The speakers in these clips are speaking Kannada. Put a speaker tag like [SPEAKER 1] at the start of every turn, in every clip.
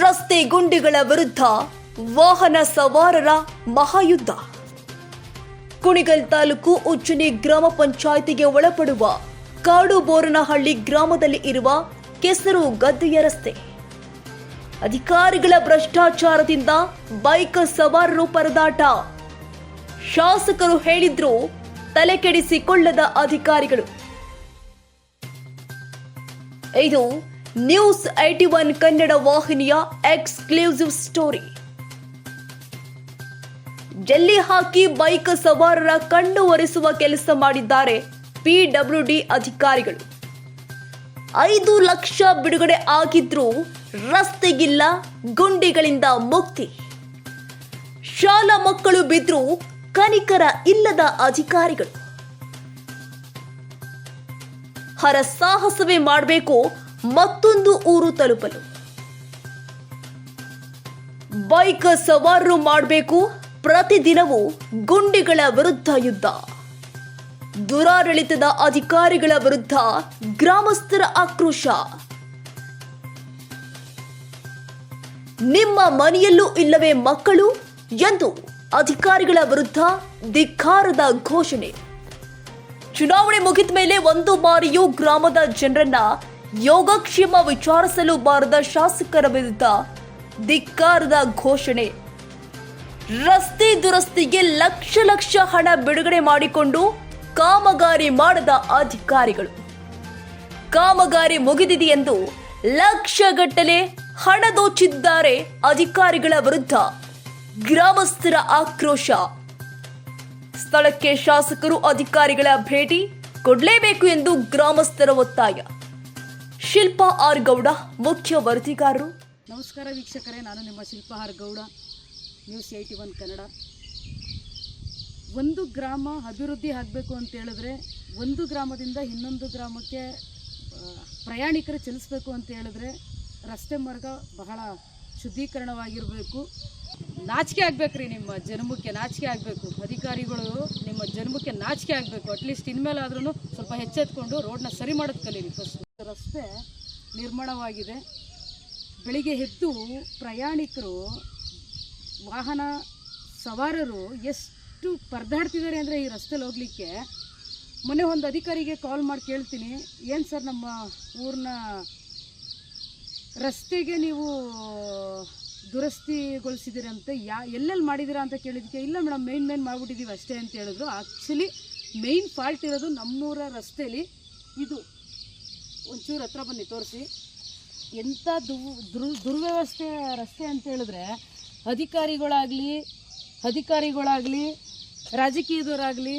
[SPEAKER 1] ರಸ್ತೆ ಗುಂಡಿಗಳ ವಿರುದ್ಧ ವಾಹನ ಸವಾರರ ಮಹಾಯುದ್ಧ. ಕುಣಿಗಲ್ ತಾಲೂಕು ಉಚ್ಚುನಿ ಗ್ರಾಮ ಪಂಚಾಯಿತಿಗೆ ಒಳಪಡುವ ಕಾಡು ಬೋರನಹಳ್ಳಿ ಗ್ರಾಮದಲ್ಲಿ ಇರುವ ಕೆಸರು ಗದ್ದೆಯ ರಸ್ತೆ. ಅಧಿಕಾರಿಗಳ ಭ್ರಷ್ಟಾಚಾರದಿಂದ ಬೈಕ್ ಸವಾರರು ಪರದಾಟ. ಶಾಸಕರು ಹೇಳಿದ್ರು ತಲೆಕೆಡಿಸಿಕೊಳ್ಳದ ಅಧಿಕಾರಿಗಳು. ಇದು ನ್ಯೂಸ್ ಐಟಿ ಒನ್ ಕನ್ನಡ ವಾಹಿನಿಯ ಎಕ್ಸ್ಕ್ಲೂಸಿವ್ ಸ್ಟೋರಿ. ಜಲ್ಲಿ ಹಾಕಿ ಬೈಕ್ ಸವಾರರ ಕಣ್ಣು ಒರೆಸುವ ಕೆಲಸ ಮಾಡಿದ್ದಾರೆ ಪಿಡಬ್ಲ್ಯೂಡಿ ಅಧಿಕಾರಿಗಳು. ಐದು ಲಕ್ಷ ಬಿಡುಗಡೆ ಆಗಿದ್ರೂ ರಸ್ತೆಗಿಲ್ಲ, ಗುಂಡಿಗಳಿಂದ ಮುಕ್ತಿ. ಶಾಲಾ ಮಕ್ಕಳು ಬಿದ್ರೂ ಕನಿಕರ ಇಲ್ಲದ ಅಧಿಕಾರಿಗಳು. ಹರಸಾಹಸವೇ ಮಾಡಬೇಕು ಮತ್ತೊಂದು ಊರು ತಲುಪಲು. ಬೈಕ್ ಸವಾರರು ಮಾಡಬೇಕು. ಪ್ರತಿದಿನವೂ ಗುಂಡಿಗಳ ವಿರುದ್ಧ ಯುದ್ಧ. ದುರಾಡಳಿತದ ಅಧಿಕಾರಿಗಳ ವಿರುದ್ಧ ಗ್ರಾಮಸ್ಥರ ಆಕ್ರೋಶ. ನಿಮ್ಮ ಮನೆಯಲ್ಲೂ ಇಲ್ಲವೇ ಮಕ್ಕಳು ಎಂದು ಅಧಿಕಾರಿಗಳ ವಿರುದ್ಧ ಧಿಕ್ಕಾರದ ಘೋಷಣೆ. ಚುನಾವಣೆ ಮುಗಿದ ಮೇಲೆ ಒಂದು ಬಾರಿಯೂ ಗ್ರಾಮದ ಜನರನ್ನ ಯೋಗಕ್ಷೇಮ ವಿಚಾರಿಸಲು ಬಾರದ ಶಾಸಕರ ವಿರುದ್ಧ ಧಿಕ್ಕಾರದ ಘೋಷಣೆ. ರಸ್ತೆ ದುರಸ್ತಿಗೆ ಲಕ್ಷ ಲಕ್ಷ ಹಣ ಬಿಡುಗಡೆ ಮಾಡಿಕೊಂಡು ಕಾಮಗಾರಿ ಮಾಡದ ಅಧಿಕಾರಿಗಳು. ಕಾಮಗಾರಿ ಮುಗಿದಿದೆ ಎಂದು ಲಕ್ಷಗಟ್ಟಲೆ ಹಣ ದೋಚಿದ್ದಾರೆ ಅಧಿಕಾರಿಗಳ ವಿರುದ್ಧ ಗ್ರಾಮಸ್ಥರ ಆಕ್ರೋಶ. ಸ್ಥಳಕ್ಕೆ ಶಾಸಕರು ಅಧಿಕಾರಿಗಳ ಭೇಟಿ ಕೊಡಲೇಬೇಕು ಎಂದು ಗ್ರಾಮಸ್ಥರ ಒತ್ತಾಯ. ಶಿಲ್ಪಾ ಆರ್ ಗೌಡ, ಮುಖ್ಯ ವರದಿಗಾರರು.
[SPEAKER 2] ನಮಸ್ಕಾರ ವೀಕ್ಷಕರೇ, ನಾನು ನಿಮ್ಮ Shilpahar Gowda news eighty one Kannada. ಒಂದು ಗ್ರಾಮ ಅಭಿವೃದ್ಧಿ ಆಗಬೇಕು ಅಂತ ಹೇಳಿದ್ರೆ ಒಂದು ಗ್ರಾಮದಿಂದ ಇನ್ನೊಂದು ಗ್ರಾಮಕ್ಕೆ ಪ್ರಯಾಣಿಕರು ಚಲಿಸಬೇಕು ಅಂತ ಹೇಳಿದ್ರೆ ರಸ್ತೆ ಮಾರ್ಗ ಬಹಳ ಶುದ್ಧೀಕರಣವಾಗಿರಬೇಕು. ನಾಚಿಕೆ ರೀ ನಿಮ್ಮ ಜನ್ಮಕ್ಕೆ ನಾಚಿಕೆ ಆಗಬೇಕು. ಅಧಿಕಾರಿಗಳು ನಿಮ್ಮ ಜನ್ಮಕ್ಕೆ ನಾಚಿಕೆ ಆಗಬೇಕು. ಅಟ್ಲೀಸ್ಟ್ ಇನ್ಮೇಲಾದ್ರೂ ಸ್ವಲ್ಪ ಹೆಚ್ಚೆತ್ಕೊಂಡು ರೋಡ್ನ ಸರಿ ಮಾಡೋದು ಕಲೀರಿ ಫಸ್ಟ್ ರಸ್ತೆ ನಿರ್ಮಾಣವಾಗಿದೆ. ಬೆಳಿಗ್ಗೆ ಎದ್ದು ಪ್ರಯಾಣಿಕರು, ವಾಹನ ಸವಾರರು ಎಷ್ಟು ಪರದಾಡ್ತಿದ್ದಾರೆ ಅಂದರೆ ಈ ರಸ್ತೆಲಿ ಹೋಗಲಿಕ್ಕೆ. ಮೊನ್ನೆ ಒಂದು ಅಧಿಕಾರಿಗೆ ಕಾಲ್ ಮಾಡಿ ಕೇಳ್ತೀನಿ. ಏನು ಸರ್ ನಮ್ಮ ಊರಿನ ರಸ್ತೆಗೆ ನೀವು ದುರಸ್ತಿಗೊಳಿಸಿದ್ದೀರಂತೆ? ಯಾ, ಎಲ್ಲೆಲ್ಲಿ ಮಾಡಿದ್ದೀರಾ ಅಂತ ಕೇಳಿದ್ದಕ್ಕೆ, ಇಲ್ಲ ಮೇಡಮ್, ಮೇನ್ ಮೇನ್ ಮಾಡಿಬಿಟ್ಟಿದ್ದೀವಿ ಅಷ್ಟೇ ಅಂತ ಹೇಳಿದ್ರು. ಆ್ಯಕ್ಚುಲಿ ಮೇಯ್ನ್ ಫಾಲ್ಟ್ ಇರೋದು ನಮ್ಮೂರ ರಸ್ತೆಯಲ್ಲಿ ಇದು. ಒಂಚೂರು ಹತ್ರ ಬನ್ನಿ, ತೋರಿಸಿ. ಎಂಥ ದುರ್, ದುರ್ವ್ಯವಸ್ಥೆ, ರಸ್ತೆ ಅಂತ ಹೇಳಿದ್ರೆ, ಅಧಿಕಾರಿಗಳಾಗಲಿ ಅಧಿಕಾರಿಗಳಾಗಲಿ, ರಾಜಕೀಯದವರಾಗಲಿ,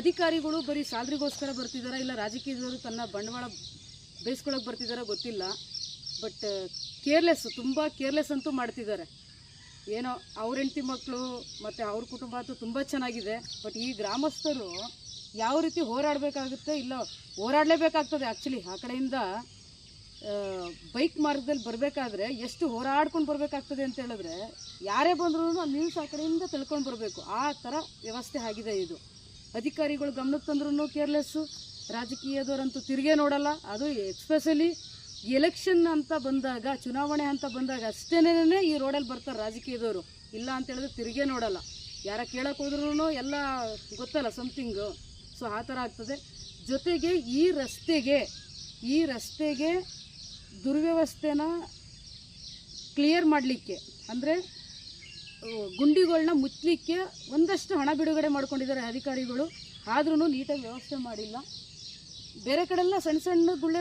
[SPEAKER 2] ಅಧಿಕಾರಿಗಳು ಬರೀ ಸ್ಯಾಲ್ರಿಗೋಸ್ಕರ ಬರ್ತಿದ್ದಾರೆ ಇಲ್ಲ ರಾಜಕೀಯದವರು ತನ್ನ ಬಂಡವಾಳ ಬೇಯಿಸ್ಕೊಳಕ್ಕೆ ಬರ್ತಿದ್ದಾರೋ ಗೊತ್ತಿಲ್ಲ. ಬಟ್, ಕೇರ್ಲೆಸ್, ತುಂಬ ಕೇರ್ಲೆಸ್ ಅಂತೂ ಮಾಡ್ತಿದ್ದಾರೆ ಏನೋ ಅವ್ರ ಹೆಂಡತಿ ಮಕ್ಕಳು ಮತ್ತು ಅವ್ರ ಕುಟುಂಬ ಅಂತೂ ತುಂಬ ಚೆನ್ನಾಗಿದೆ. ಬಟ್ ಈ ಗ್ರಾಮಸ್ಥರು ಯಾವ ರೀತಿ ಹೋರಾಡಬೇಕಾಗುತ್ತೆ ಇಲ್ಲ ಹೋರಾಡಲೇಬೇಕಾಗ್ತದೆ ಆ್ಯಕ್ಚುಲಿ ಆ ಕಡೆಯಿಂದ ಬೈಕ್ ಮಾರ್ಗದಲ್ಲಿ ಬರಬೇಕಾದ್ರೆ ಎಷ್ಟು ಹೋರಾಡ್ಕೊಂಡು ಬರಬೇಕಾಗ್ತದೆ ಅಂತ ಹೇಳಿದ್ರೆ ಯಾರೇ ಬಂದರೂ ನಿಲ್ಸಿ ಆ ಕಡೆಯಿಂದ ತಿಳ್ಕೊಂಡು ಬರಬೇಕು. ಆ ಥರ ವ್ಯವಸ್ಥೆ ಆಗಿದೆ ಇದು. ಅಧಿಕಾರಿಗಳು ಗಮನಕ್ಕೆ ತಂದ್ರೂ ಕೇರ್ಲೆಸ್ಸು ರಾಜಕೀಯದವರಂತೂ ತಿರುಗೇ ನೋಡಲ್ಲ. ಅದು ಎಕ್ಸ್ಪೆಷಲಿ ಎಲೆಕ್ಷನ್ ಅಂತ ಬಂದಾಗ, ಚುನಾವಣೆ ಅಂತ ಬಂದಾಗ ಅಷ್ಟೇನೇ ಈ ರೋಡಲ್ಲಿ ಬರ್ತಾರೆ ರಾಜಕೀಯದವರು. ಇಲ್ಲ ಅಂತ ಹೇಳಿದ್ರೆ ತಿರುಗೇ ನೋಡಲ್ಲ. ಯಾರ ಕೇಳಕ್ಕೆ ಹೋದ್ರೂ ಎಲ್ಲ ಗೊತ್ತಲ್ಲ ಸಮಥಿಂಗು ಸೊ ಆ ಥರ ಆಗ್ತದೆ. ಜೊತೆಗೆ ಈ ರಸ್ತೆಗೆ ಈ ರಸ್ತೆಗೆ ದುರ್ವ್ಯವಸ್ಥೆನ ಕ್ಲಿಯರ್ ಮಾಡಲಿಕ್ಕೆ, ಅಂದರೆ ಗುಂಡಿಗಳನ್ನ ಮುಚ್ಚಲಿಕ್ಕೆ ಒಂದಷ್ಟು ಹಣ ಬಿಡುಗಡೆ ಮಾಡ್ಕೊಂಡಿದ್ದಾರೆ ಅಧಿಕಾರಿಗಳು. ಆದ್ರೂ ನೀಟಾಗಿ ವ್ಯವಸ್ಥೆ ಮಾಡಿಲ್ಲ. ಬೇರೆ ಕಡೆಲ್ಲ ಸಣ್ಣ ಸಣ್ಣ ಗುಳ್ಳೆ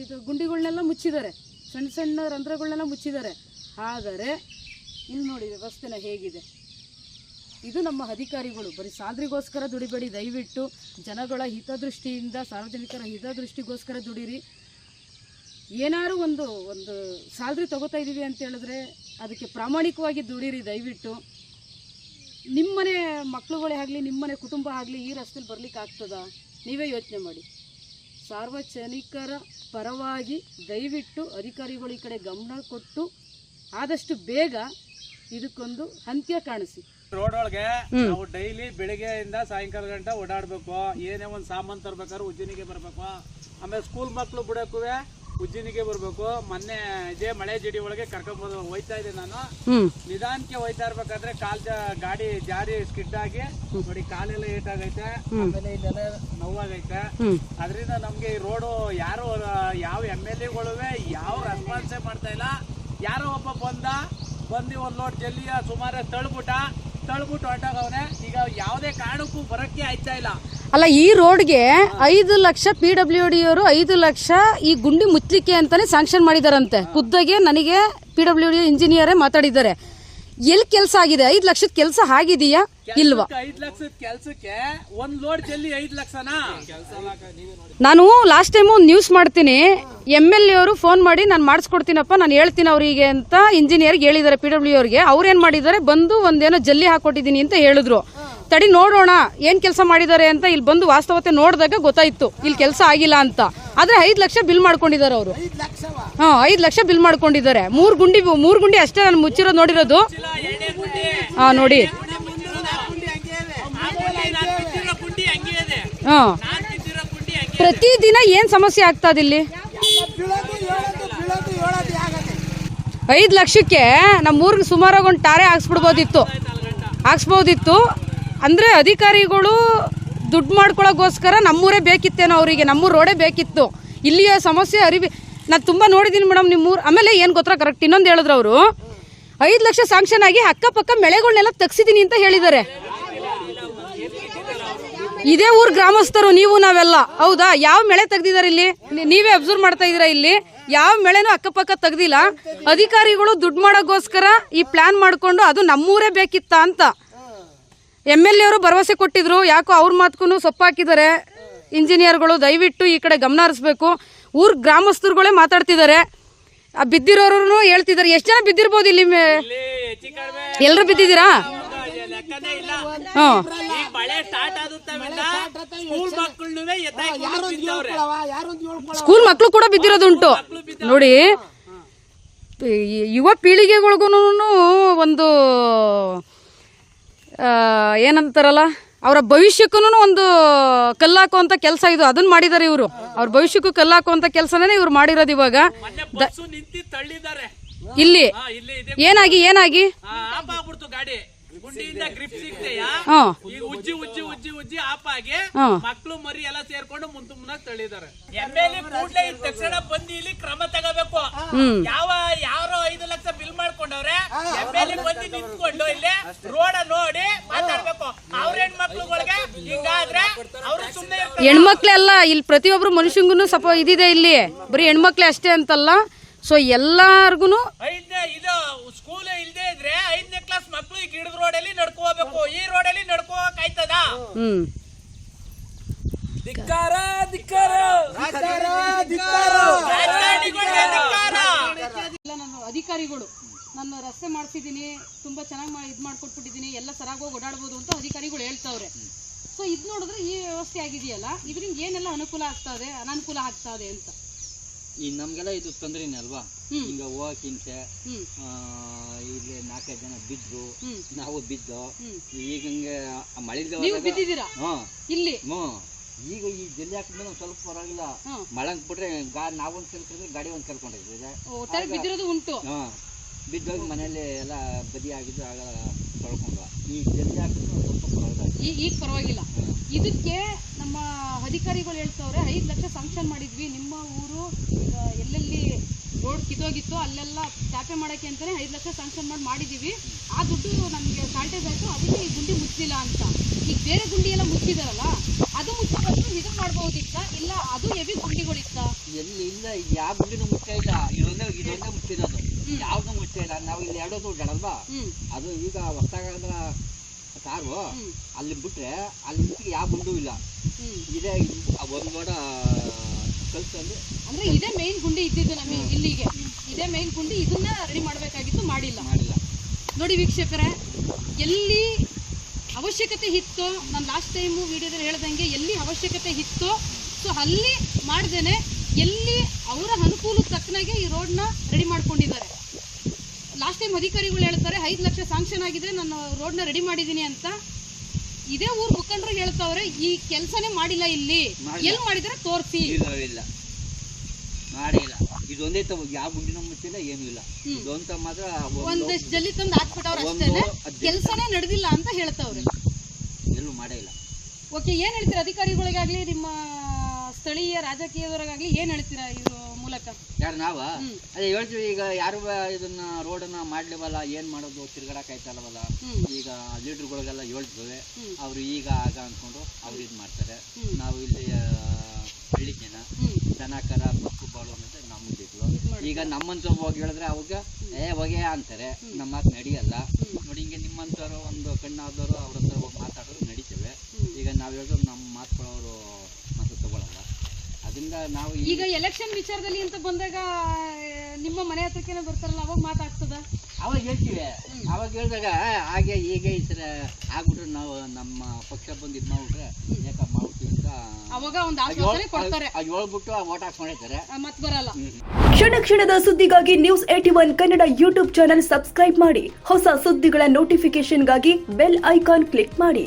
[SPEAKER 2] ಇದು ಗುಂಡಿಗಳನ್ನೆಲ್ಲ ಮುಚ್ಚಿದ್ದಾರೆ. ಸಣ್ಣ ಸಣ್ಣ ರಂಧ್ರಗಳನ್ನೆಲ್ಲ ಮುಚ್ಚಿದ್ದಾರೆ. ಆದರೆ, ಇಲ್ಲಿ ನೋಡಿ ವ್ಯವಸ್ಥೆನ ಹೇಗಿದೆ. ಇದು ನಮ್ಮ ಅಧಿಕಾರಿಗಳು. ಬರೀ ಸಾಲರಿಗೋಸ್ಕರ ದುಡಿಬೇಡಿ. ದಯವಿಟ್ಟು ಜನಗಳ ಹಿತದೃಷ್ಟಿಯಿಂದ, ಸಾರ್ವಜನಿಕರ ಹಿತದೃಷ್ಟಿಗೋಸ್ಕರ ದುಡಿರಿ. ಏನಾದ್ರು ಒಂದು ಒಂದು ಸ್ಯಾಲ್ರಿ ತಗೋತಾ ಇದ್ದೀವಿ ಅಂತ ಹೇಳಿದ್ರೆ ಅದಕ್ಕೆ ಪ್ರಾಮಾಣಿಕವಾಗಿ ದುಡಿರಿ, ದಯವಿಟ್ಟು. ನಿಮ್ಮನೆ ಮಕ್ಕಳುಗಳೇ ಆಗಲಿ, ನಿಮ್ಮನೆ ಕುಟುಂಬ ಆಗಲಿ ಈ ರಸ್ತೆಲಿ ಬರ್ಲಿಕ್ಕೆ ಆಗ್ತದ? ನೀವೇ ಯೋಚನೆ ಮಾಡಿ. ಸಾರ್ವಜನಿಕರ ಪರವಾಗಿ ದಯವಿಟ್ಟು ಅಧಿಕಾರಿಗಳು ಈ ಕಡೆ ಗಮನ ಕೊಟ್ಟು ಆದಷ್ಟು ಬೇಗ ಇದಕ್ಕೊಂದು ಅಂತ್ಯ ಕಾಣಿಸಿ.
[SPEAKER 3] ರೋಡ್ ಒಳಗೆ ನಾವು ಡೈಲಿ ಬೆಳಿಗ್ಗೆಯಿಂದ ಸಾಯಂಕಾಲ ಗಂಟ ಓಡಾಡ್ಬೇಕು. ಏನೇ ಒಂದ್ ಸಾಮಾನ್ ತರ್ಬೇಕಾದ್ರೆ ಉಜ್ಜಿನಿಗೆ ಬರ್ಬೇಕು. ಆಮೇಲೆ ಸ್ಕೂಲ್ ಮಕ್ಳು ಬಿಡಕ್ಕೂ ಉಜ್ಜಿನಿಗೆ ಬರ್ಬೇಕು. ಮೊನ್ನೆ ಇದೇ ಮಳೆ ಜಿಡಿ ಒಳಗೆ ಕರ್ಕೊಂಡ್ ಹೋಯ್ತಾ ಇದ್ದೆ ನಾನು. ನಿಧಾನಕ್ಕೆ ಹೋಯ್ತಾ ಇರ್ಬೇಕಾದ್ರೆ ಕಾಲ್ ಜಾ ಗಾಡಿ ಜಾರಿ ಸ್ಕಿಡ್ ಆಗಿ ನೋಡಿ ಕಾಲೆಲ್ಲ ಆಗೈತೆ ಆಮೇಲೆ ಇಲ್ಲೆಲ್ಲ ನೋವಾಗೈತೆ.
[SPEAKER 2] ಅದ್ರಿಂದ
[SPEAKER 3] ಅದರಿಂದ ನಮ್ಗೆ ಈ ರೋಡು ಯಾರು ಯಾವ ಎಂ ಎಲ್ ಎಗಳು ಯಾವ ರೆಸ್ಪಾನ್ಸೇ ಮಾಡ್ತಾ ಇಲ್ಲ. ಯಾರೋ ಒಬ್ಬ ಬಂದ ಬಂದು ಒಂದ್ ಲೋಟ್ ಜಲ್ಲಿಯ ಸುಮಾರು ತಳ್ಬಿಟ್ಟ. ತಳ್ಬಿಟ್ಟು ಈಗ ಯಾವುದೇ ಕಾರಣಕ್ಕೂ ಬರಕ್ಕೆ ಆಯ್ತಾ ಇಲ್ಲ.
[SPEAKER 2] ಅಲ್ಲ ಈ ರೋಡ್ಗೆ ಐದು ಲಕ್ಷ ಪಿ ಡಬ್ಲ್ಯೂ ಡಿ ಅವರು ಐದು ಲಕ್ಷ ಈ ಗುಂಡಿ ಮುಚ್ಚಲಿಕ್ಕೆ ಅಂತಾನೆ ಸ್ಯಾಂಕ್ಷನ್ ಮಾಡಿದಾರಂತೆ. ಖುದ್ದಾಗೆ ನನಗೆ ಪಿ ಡಬ್ಲ್ಯೂ ಡಿ ಇಂಜಿನಿಯರೇ ಮಾತಾಡಿದ್ದಾರೆ. ಎಲ್ಲಿ ಕೆಲಸ ಆಗಿದೆ? ಐದು ಲಕ್ಷದ ಕೆಲಸ ಆಗಿದೆಯಾ? ಇಲ್ವಾ?
[SPEAKER 3] ಐದ್ ಲಕ್ಷದ ಕೆಲ್ಸಕ್ಕೆ ಒಂದ್ ಲೋಡ್ ಜಲ್ಲಿ ಐದ್ ಲಕ್ಷನಾ?
[SPEAKER 2] ನಾನು ಲಾಸ್ಟ್ ಟೈಮು ಒಂದು ನ್ಯೂಸ್ ಮಾಡ್ತೀನಿ. ಎಂ ಎಲ್ ಎ ಅವರು ಫೋನ್ ಮಾಡಿ ನಾನು ಮಾಡಿಸ್ಕೊಡ್ತೀನಪ್ಪ ನಾನು ಹೇಳ್ತೀನಿ ಅವರಿಗೆ ಅಂತ ಇಂಜಿನಿಯರ್ಗೆ ಹೇಳಿದ್ದಾರೆ ಪಿ ಡಬ್ಲ್ಯೂ ಅವ್ರಿಗೆ. ಅವ್ರೇನು ಮಾಡಿದ್ದಾರೆ? ಬಂದು ಒಂದೇನೋ ಜಲ್ಲಿ ಹಾಕೊಟ್ಟಿದ್ದೀನಿ ಅಂತ ಹೇಳಿದ್ರು. ತಡಿ ನೋಡೋಣ ಏನು ಕೆಲಸ ಮಾಡಿದ್ದಾರೆ ಅಂತ ಇಲ್ಲಿ ಬಂದು ವಾಸ್ತವತೆ ನೋಡಿದಾಗ ಗೊತ್ತಾಯ್ತು. ಇಲ್ಲಿ ಕೆಲಸ ಆಗಿಲ್ಲ ಅಂತ. ಆದರೆ ಐದು ಲಕ್ಷ ಬಿಲ್ ಮಾಡ್ಕೊಂಡಿದ್ದಾರೆ ಅವರು. ಹಾಂ ಐದು ಲಕ್ಷ ಬಿಲ್ ಮಾಡ್ಕೊಂಡಿದ್ದಾರೆ. ಮೂರು ಗುಂಡಿ ಮೂರು ಗುಂಡಿ ಅಷ್ಟೇ ನಾನು ಮುಚ್ಚಿರೋದು ನೋಡಿರೋದು. ಹಾಂ ನೋಡಿ. ಹಾಂ. ಪ್ರತಿದಿನ ಏನು ಸಮಸ್ಯೆ ಆಗ್ತದೆ ಇಲ್ಲಿ? ಐದು ಲಕ್ಷಕ್ಕೆ ನಮ್ಮ ಊರಿಗೆ ಸುಮಾರಾಗಿ ಒಂದು ಟಾರೆ ಹಾಕ್ಸ್ಬಿಡ್ಬೋದಿತ್ತು. ಹಾಕ್ಸ್ಬೋದಿತ್ತು. ಅಂದರೆ ಅಧಿಕಾರಿಗಳು ದುಡ್ಡು ಮಾಡ್ಕೊಳ್ಳೋಕ್ಕೋಸ್ಕರ ನಮ್ಮೂರೇ ಬೇಕಿತ್ತೇನೋ ಅವರಿಗೆ ನಮ್ಮೂರು ರೋಡೇ ಬೇಕಿತ್ತು. ಇಲ್ಲಿಯ ಸಮಸ್ಯೆ, ಅರಿವಿ. ನಾನು ತುಂಬ ನೋಡಿದ್ದೀನಿ ಮೇಡಮ್ ನಿಮ್ಮೂರು. ಆಮೇಲೆ ಏನು ಗೊತ್ತಾ? ಕರೆಕ್ಟ್ ಇನ್ನೊಂದು ಹೇಳಿದ್ರು ಅವರು. ಐದು ಲಕ್ಷ ಸ್ಯಾಂಕ್ಷನ್ ಆಗಿ ಅಕ್ಕಪಕ್ಕ ಮೆಳೆಗಳನ್ನೆಲ್ಲ ತೆಗ್ಸಿದ್ದೀನಿ ಅಂತ ಹೇಳಿದ್ದಾರೆ. ಇದೇ ಊರು ಗ್ರಾಮಸ್ಥರು, ನೀವು ನಾವೆಲ್ಲ. ಹೌದಾ? ಯಾವ ಮಳೆ ತೆಗ್ದಿದ್ದಾರೆ ಇಲ್ಲಿ? ನೀವೇ ಅಬ್ಸರ್ವ್ ಮಾಡ್ತಾ ಇದೀರಾ ಇಲ್ಲಿ? ಯಾವ ಮಳೆನೂ ಅಕ್ಕಪಕ್ಕ ತೆಗ್ದಿಲ್ಲ. ಅಧಿಕಾರಿಗಳು ದುಡ್ಡು ಮಾಡೋಕ್ಕೋಸ್ಕರ ಈ ಪ್ಲಾನ್ ಮಾಡಿಕೊಂಡು ಅದು ನಮ್ಮೂರೇ ಬೇಕಿತ್ತ ಅಂತ. ಎಂ ಎಲ್ ಎ ಅವರು ಭರವಸೆ ಕೊಟ್ಟಿದ್ರು. ಯಾಕೋ ಅವ್ರ ಮಾತ್ಗೂ ಸೊಪ್ಪಾಕಿದ್ದಾರೆ. ಇಂಜಿನಿಯರ್ಗಳು ದಯವಿಟ್ಟು ಈ ಕಡೆ ಗಮನ ಹರಿಸ್ಬೇಕು. ಊರ್ ಗ್ರಾಮಸ್ಥರುಗಳೇ ಮಾತಾಡ್ತಿದ್ದಾರೆ. ಆ ಬಿದ್ದಿರೋರು ಹೇಳ್ತಿದ್ದಾರೆ. ಎಷ್ಟು ಜನ ಬಿದ್ದಿರ್ಬೋದು ಇಲ್ಲಿ ಎಲ್ಲರೂ ಬಿದ್ದಿದ್ದೀರಾ? ಹಾಂ
[SPEAKER 3] ಸ್ಕೂಲ್
[SPEAKER 2] ಮಕ್ಕಳು ಕೂಡ ಬಿದ್ದಿರೋದುಂಟು. ನೋಡಿ ಯುವ ಪೀಳಿಗೆಗಳಿಗೂ ಒಂದು ಏನಂತಾರಲ್ಲ ಅವರ ಭವಿಷ್ಯಕ್ಕೂ ಒಂದು ಕಲ್ಲಾಕುವಂತ ಕೆಲಸ ಇದು ಅದನ್ನ ಮಾಡಿದ್ದಾರೆ ಇವರು. ಅವ್ರ ಭವಿಷ್ಯಕ್ಕೂ ಕಲ್ಲಾಕುವಂತ ಕೆಲಸನೇ ಇವ್ರು ಮಾಡಿರೋದು ಇವಾಗ. ಇಲ್ಲಿ? ಏನಾಗಿ ಏನಾಗಿ?
[SPEAKER 3] ಗುಂಡಿಯಿಂದ ಗ್ರಿಪ್ ಸಿಗ್ತೇಯಾ? ಈಗ ಉಜ್ಜಿ ಉಜ್ಜಿ ಉಜ್ಜಿ ಉಜ್ಜಿ ಆಪ್ ಆಗಿ. ಮಕ್ಳು ಮರಿ ಎಲ್ಲ ಸೇರ್ಕೊಂಡು ಮುಂದ್ ಮುಂದಾಗ ತಳ್ಳಿದ್ದಾರೆ ಎಂ ಎಲ್ ಕೂಡ್ಲೆ ಇದ್ ತಕ್ಷಣ ಬಂದು ಇಲ್ಲಿ ಕ್ರಮ ತಗೋಬೇಕು.
[SPEAKER 2] ಹ್ಮ್.
[SPEAKER 3] ಯಾವ ಯಾರೋ ಐದು ಲಕ್ಷ ಬಿಲ್ ಮಾಡ್ಕೊಂಡವ್ರೆ ಎಂ ಎಲ್ ಬಂದು ನಿಂತ್ಕೊಂಡು ಇಲ್ಲಿ ರೋಡ ನೋಡಿ ಮಾತಾಡ್ಬೇಕು. ಅವ್ರ ಹೆಣ್ಮಕ್ಳುಗಳಿಗೆ ಹಿಂಗಾದ್ರೆ ಅವ್ರು ಸುಮ್ಮನೆ ಇರ್ತಾರೆ.
[SPEAKER 2] ಹೆಣ್ಮಕ್ಳೆಲ್ಲ ಇಲ್ಲಿ ಪ್ರತಿಯೊಬ್ರು ಮನುಷ್ಯಂಗೂ ಸ್ವಲ್ಪ ಇದಿದೆ ಇಲ್ಲಿ. ಬರೀ ಹೆಣ್ಮಕ್ಳೆ ಅಷ್ಟೇ ಅಂತಲ್ಲ. ಸೊ ಎಲ್ಲಾರ್ಗು
[SPEAKER 3] ಐದನೇ ಇದು ಸ್ಕೂಲ್ ಇಲ್ದೇ ಇದ್ರೆ ಐದನೇ ಕ್ಲಾಸ್ ಮಕ್ಳು ಈಗ ಹಿಡಿದ ರೋಡಲ್ಲಿ ನಡ್ಕೋಬೇಕು ಈ ರೋಡಲ್ಲಿ ನಡ್ಕೋಕ್ ಆಯ್ತದ
[SPEAKER 2] ಹ್ಮ್.
[SPEAKER 3] ಧಿಕ್ಕಾರ ಧಿಕ್ಕಾರ. ರಾಜಕಾರಣಿಗಳಿಗೆ ಧಿಕ್ಕಾರ.
[SPEAKER 2] ನಾನು ಅಧಿಕಾರಿಗಳು. ನಾನು ರಸ್ತೆ ಮಾಡಿಸಿದ್ದೀನಿ ತುಂಬಾ ಚೆನ್ನಾಗಿ ಇದು ಮಾಡ್ಕೊಟ್ಬಿಟ್ಟಿದ್ದೀನಿ ಎಲ್ಲ ಸರಾಗೋಗಿ ಓಡಾಡ್ಬೋದು ಅಂತ ಅಧಿಕಾರಿಗಳು ಹೇಳ್ತಾವ್ರೆ. ಸೊ ಇದು ನೋಡಿದ್ರೆ ಈ ವ್ಯವಸ್ಥೆ ಆಗಿದೆಯಲ್ಲ? ಇದ್ರಿಂದ ಏನೆಲ್ಲ ಅನುಕೂಲ ಆಗ್ತಾ ಇದೆ ಅನಾನುಕೂಲ ಆಗ್ತಾ ಇದೆ ಅಂತ?
[SPEAKER 4] ಈ ನಮ್ಗೆಲ್ಲ ಇದು ತೊಂದ್ರೆನೇ ಅಲ್ವಾ?
[SPEAKER 2] ಈಗ
[SPEAKER 4] ಹಿಂಗ ಹೋಗಕ್ ಹಿಂಸೆ ಇಲ್ಲಿ ನಾಲ್ಕೈದು ಜನ ಬಿದ್ದು ನಾವು ಬಿದ್ದು ಈಗ ಹಂಗೆ ಮಳೆ
[SPEAKER 2] ಇಲ್ಲಿ?
[SPEAKER 4] ಈಗ ಈ ಜಲ್ಲಿ ಹಾಕಿದ್ಮೇಲೆ ಒಂದ್ ಸ್ವಲ್ಪ ಪರವಾಗಿಲ್ಲ. ಮಳೆ ಬಿಟ್ರೆ ಗಾ ನಾವೊಂದು ಕಲ್ಕೊಂಡ್ರೆ ಗಾಡಿ ಒಂದ್ ಹ್ಞೂ ಬಿದ್ದೋಗಿ ಮನೇಲಿ ಎಲ್ಲ ಬದಿ ಆಗಿದ್ದು ಆಗ ತೊಳ್ಕೊಂಡು ಈ ಜಲ್ಲಿ ಹಾಕಿದ್ರೆ ಸ್ವಲ್ಪ ಪರವಾಗಿಲ್ಲ
[SPEAKER 2] ಈಗ ಪರವಾಗಿಲ್ಲ. ಇದಕ್ಕೆ ನಮ್ಮ ಅಧಿಕಾರಿಗಳು ಹೇಳ್ತವ್ರೆ ಐದು ಲಕ್ಷ ಸ್ಯಾಂಕ್ಷನ್ ಮಾಡಿದ್ವಿ. ನಿಮ್ಮ ಊರು ಈಗ ಎಲ್ಲೆಲ್ಲಿ ರೋಡ್ ಕಿತ್ತೋಗಿತ್ತು ಅಲ್ಲೆಲ್ಲ ಟ್ಯಾಪೆ ಮಾಡೋಕ್ಕೆ ಅಂತಾನೆ ಐದು ಲಕ್ಷ ಸ್ಯಾಂಕ್ಷನ್ ಮಾಡಿ ಮಾಡಿದ್ದೀವಿ ಆ ದುಡ್ಡು ನಮಗೆ ಶಾರ್ಟೇಜ್ ಆಯಿತು. ಅದಕ್ಕೆ ಈ ಗುಂಡಿ ಮುಚ್ಚಿಲ್ಲ ಅಂತ. ಈಗ ಬೇರೆ ಗುಂಡಿ ಎಲ್ಲ ಮುಚ್ಚಿದಾರಲ್ಲ ಅದು ಮುಚ್ಚಿದ್ರು ಇದು ಮಾಡ್ಬೋದಿತ್ತ ಇಲ್ಲ ಅದು ಹೆವಿ ಗುಂಡಿಗಳಿತ್ತ?
[SPEAKER 4] ಎಲ್ಲಿ ಇಲ್ಲ ಯಾವ ಗುಂಡಿನೂ ಮುಚ್ಚಿಲ್ಲ. ಇದೊಂದೇ ಇದೊಂದೇ ಮುಚ್ಚಿರೋದು. ಯಾವ್ದು ಮುಚ್ಚ ಇಲ್ಲ. ನಾವು ಇಲ್ಲಿ ಎರಡೋದು ಉಡ್ಡಾಡಲ್ವಾ
[SPEAKER 2] ಹ್ಮ್.
[SPEAKER 4] ಅದು ಈಗ ಹೊಸದಾಗಂದ್ರ ಕಾರು ಅಲ್ಲಿ ಬಿಟ್ರೆ ಅಲ್ಲಿ ಯಾವ ಗುಂಡು ಇಲ್ಲ. ಇದೇ ಒಂದು ನೋಡ ಕಲ್ಸಲ್ಲಿ
[SPEAKER 2] ಅಂದ್ರೆ ಇದೇ ಮೇನ್ ಗುಂಡಿ ಇದ್ದಿದ್ದು ನಮಗೆ ಇಲ್ಲಿಗೆ. ಇದೇ ಮೇನ್ ಗುಂಡಿ ಇದನ್ನ ರೆಡಿ ಮಾಡಬೇಕಾಗಿತ್ತು ಮಾಡಿಲ್ಲ.
[SPEAKER 4] ಮಾಡಿಲ್ಲ.
[SPEAKER 2] ನೋಡಿ ವೀಕ್ಷಕರೇ ಎಲ್ಲಿ ಅವಶ್ಯಕತೆ ಇತ್ತು ನಾನು ಲಾಸ್ಟ್ ಟೈಮು ವಿಡಿಯೋದಲ್ಲಿ ಹೇಳ್ದಂಗೆ ಎಲ್ಲಿ ಅವಶ್ಯಕತೆ ಇತ್ತು ಸೊ ಅಲ್ಲಿ ಮಾಡ್ದೇನೆ ಎಲ್ಲಿ ಅವರ ಅನುಕೂಲಕ್ಕೆ ತಕ್ಕನಾಗೆ ಈ ರೋಡ್ನ ರೆಡಿ ಮಾಡ್ಕೊಂಡಿದ್ದಾರೆ. ಲಾಸ್ಟ್ ಟೈಮ್ ಅಧಿಕಾರಿಗಳು ಹೇಳ್ತಾರೆ ಐದು ಲಕ್ಷ ಸಾಂಕ್ಷನ್ ಆಗಿದೆ ನಾನು ರೋಡ್ನ ರೆಡಿ ಮಾಡಿದ್ದೀನಿ ಅಂತ. ಇದೇ ಊರ್ ಮುಖಂಡರು ಹೇಳ್ತಾವ್ರೆ ಈ ಕೆಲಸನೇ ಮಾಡಿಲ್ಲ ಇಲ್ಲಿ. ಎಲ್ಲಿ ಮಾಡಿದ್ರೆ ತೋರ್ಸಿ.
[SPEAKER 4] ಇಲ್ಲ ಇಲ್ಲ. ಮಾಡೇ ಇದೊಂದೇ ತಗೋ ಯಾವ ಗುಂಡಿನ ಮುಚ್ಚಿಲ್ಲ ಏನೂ ಇಲ್ಲ. ಇದೊಂದು ಮಾತ್ರ
[SPEAKER 2] ಒಂದಷ್ಟು ಜಲ್ಲಿ ತಂದು ಹಾಕ್ಬಿಟ್ಟವ್ರು ಅಷ್ಟೇನೆ. ಕೆಲಸನೇ ನಡೆದಿಲ್ಲ ಅಂತ ಹೇಳ್ತಾವ್ರೆ.
[SPEAKER 4] ಎಲ್ಲೂ ಮಾಡೇ ಇಲ್ಲ
[SPEAKER 2] ಓಕೆ ಏನ್ ಹೇಳ್ತೀರಾ ಅಧಿಕಾರಿಗಳಿಗಾಗ್ಲಿ ನಿಮ್ಮ ಸ್ಥಳೀಯ ರಾಜಕೀಯದವರಿಗಾಗ್ಲಿ ಏನ್ ಹೇಳ್ತೀರಾ ಇದ್ರ ಮೂಲಕ
[SPEAKER 4] ಯಾರು ನಾವ? ಅದೇ ಹೇಳ್ತೀವಿ ಈಗ ಯಾರು ಇದನ್ನ ರೋಡನ್ನ ಮಾಡ್ಲಿವಲ್ಲ ಏನ್ ಮಾಡೋದು ತಿರ್ಗಾಡಕ್ ಆಯ್ತಲ್ವಲ್ಲ ಈಗ ಲೀಡರ್ಗಳಿಗೆಲ್ಲ ಹೇಳ್ತೇವೆ ಅವ್ರು ಈಗ ಆಗ ಅನ್ಕೊಂಡು ಅವ್ರು ಇದ್ ಮಾಡ್ತಾರೆ. ನಾವು ಇಲ್ಲಿ ಹಳ್ಳಿ ಜನ ದನ ಕರ ಮಕ್ಕಳು ಬಾಳು ಅನ್ನೋದು ನಮ್ಮ ದಿಕ್ಕು ಈಗ ನಮ್ಮಂತ ಹೋಗಿ ಹೇಳಿದ್ರೆ ಅವಾಗ ಏ ಹೊಗೆ ಅಂತಾರೆ. ನಮ್ಮ ಮಾತು ನಡೆಯಲ್ಲ. ನೋಡಿ ಹಿಂಗೆ ನಿಮ್ಮಂಥವ್ರು ಒಂದು ಕಣ್ಣಾದವರು ಅವ್ರ ಹತ್ರ ಹೋಗಿ ಮಾತಾಡೋರು ನಡೀತೇವೆ. ಈಗ ನಾವು ಹೇಳಿದ್ರು ನಮ್ಮ ಮಾತುಗಳವರು ಮಾತು ತಗೊಳಲ್ಲ. ಅದರಿಂದ ನಾವು
[SPEAKER 2] ಈಗ ಎಲೆಕ್ಷನ್ ವಿಚಾರದಲ್ಲಿ ಅಂತ ಬಂದಾಗ ನಿಮ್ಮ ಮನೆ ಹತ್ರಕ್ಕೇನೆ ಬರ್ತಾರಲ್ಲ ಅವಾಗ ಮಾತಾಡ್ತದ
[SPEAKER 4] ಅವಾಗ ಹೇಳ್ತೀವಿ. ಅವಾಗ ಹೇಳಿದಾಗ ಹಾಗೆ ಹೀಗೆ ಈ ಸರ ಆಗ್ಬಿಟ್ರೆ ನಾವು ನಮ್ಮ ಪಕ್ಷ ಬಂದು ಇದು ಮಾಡ್ಬಿಟ್ರೆ ಯಾಕಪ್ಪ ಮಾಡ್ತೀವಿ ಅಂತ
[SPEAKER 2] ಅವಾಗ ಒಂದು ಆಶ್ವಾಸನೆ ಕೊಡ್ತಾರೆ.
[SPEAKER 4] ಅದ್ ಹೇಳ್ಬಿಟ್ಟು ಓಟ್ ಹಾಕ್ಕೊಂಡಿರ್ತಾರೆ
[SPEAKER 2] ಆ, ಮತ್ ಬರಲ್ಲ.
[SPEAKER 1] ಕ್ಷಣ ಕ್ಷಣದ ಸುದ್ದಿಗಾಗಿ news eighty one Kannada YouTube channel subscribe ಮಾಡಿ. ಹೊಸ ಸುದ್ದಿಗಳ ನೋಟಿಫಿಕೇಶನ್ಗಾಗಿ ಬೆಲ್ ಐಕಾನ್ ಕ್ಲಿಕ್ ಮಾಡಿ.